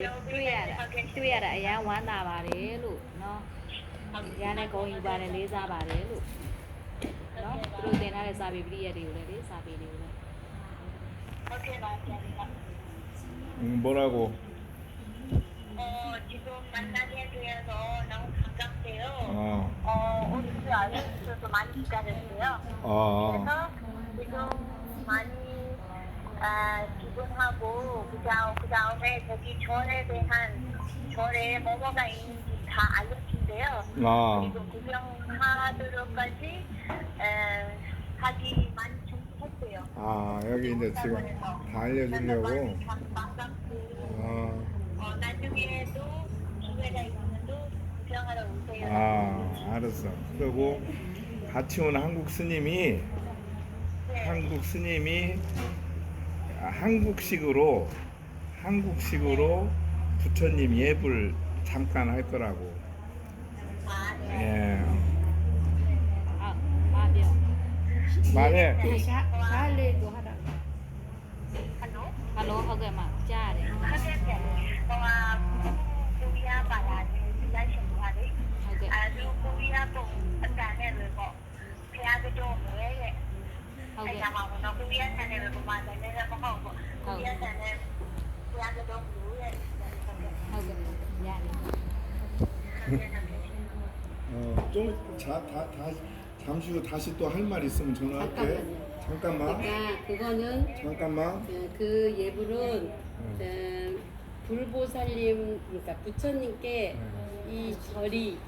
တွေ့ရတာတွေ့ရတာအရန်ဝမ်းသာပါတယ်လို့နော်အရန်နဲ့ဂုဏ်ယူပါတယ်လေးစားပါတယ်လို့နော်သူတို့တင်ထားတဲ့စာပေပရိယတ်တွေကိုလည်းလေစာပေတွေကိုလည်း ဟုတ်ကဲ့ပါဆရာကြီး 음, 뭐라고? 어 지금 만나게 되어서 너무 반갑대요. 어, 어 우리 그 알려주셔서 많이 기다렸어요. 어, 그래서 지금 많이 아, 기분하고 그다음 그 다음에 저기 절에 대한 절에 뭐뭐가 있는지 다 알려준대요. 어, 그리고 구경하도록까지 에, 하기 많이 준비했어요. 아, 여기 이제 지금 다 알려주려고. 어, 어, 나중에도 기회가 있으면 또 구경하러 오세요. 아, 알았어. 그리고 같이 온 한국 스님이, 네. 한국 스님이 한국식으로 한국식으로 부처님 예불 잠깐 할 거라고. 예. 말이요. 말에. 자, 다, 다, 잠시 후 다시 또 할 말 있으면 전화할게. 잠깐만. 그러니까 그거는 잠깐만. 어, 그 예불은 어, 불보살님 그러니까 부처님께 이 절이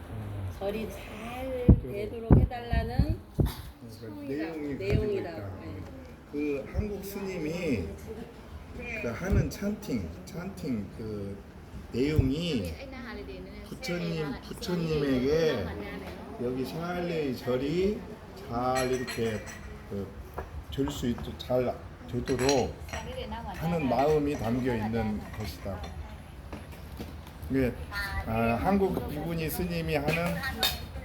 절이 잘 되도록 해달라는 그 내용이. 가지고 있다. 네. 그 한국 스님이 그 하는 찬팅, 찬팅 그 내용이 부처님 부처님에게 여기 샤알레이 절이 잘 이렇게 될수 있도록 잘 되도록 하는 마음이 담겨 있는 것이다. 이게 아, 한국 비구니 스님이 하는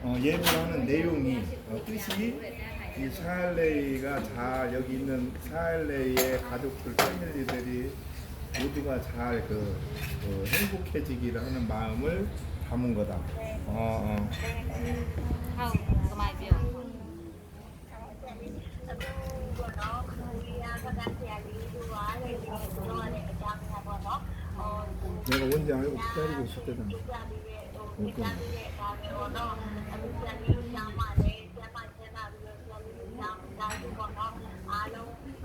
어, 예불하는 내용이 어, 뜻이 이 샤알레이가 잘 여기 있는 샤알레이의 가족들 패밀리들이 모두가 잘그 그 행복해지기를 하는 마음을 담은 거다. 네. 어, 어. 내가 언제 알고 기다리고 있을 때다. 그러니까. ပြ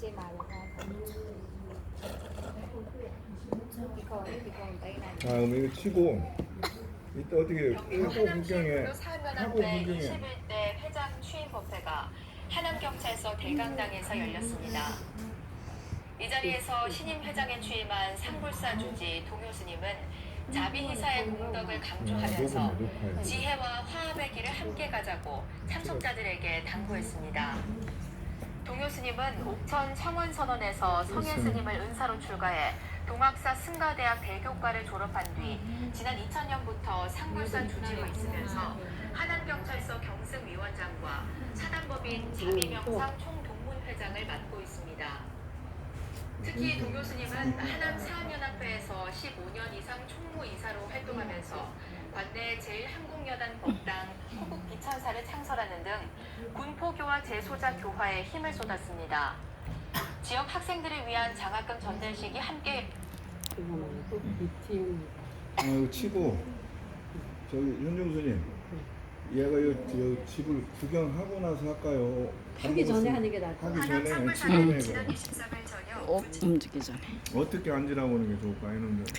she mà được không? 아 그럼 이거 치고 이따 어떻게 하고 구경해 하고 구경해 21대 회장 취임 법회가 하남 경찰서 대강당에서 열렸습니다. 이 자리에서 신임 회장에 취임한 상불사 주지 동효스님은 자비 희사의 공덕을 강조하면서 음, 지혜와 화합의 길을 함께 가자고 참석자들에게 당부했습니다. 동효 스님은 옥천 청원 선언에서 성예 스님을 은사로 출가해 동학사 승가대학 대교과를 졸업한 뒤 지난 2000년부터 상불사 주지로 있으면서 하남경찰서 경승위원장과 사단법인 자비명상 총동문회장을 맡고 있습니다. 특히 동 교수님은 하남 사학연합회에서 15년 이상 총무이사로 활동하면서 관내 제1한국여단 법당 호국 기 천사를 창설하는 등 군포교와 재소자 교화에 힘을 쏟았습니다. 지역 학생들을 위한 장학금 전달식이 함께 그거 말고 BTM 아, 이거 치고 저기 윤정수님, 얘가 요, 요 집을 구경하고 나서 할까요? 밥 하기 전에 하는 게 나을 것 하기 전에 상불사는 지금에 지난 23일 저녁 어, 움직이 전에. 어떻게 앉으라고 하는 게 좋을까 이놈들.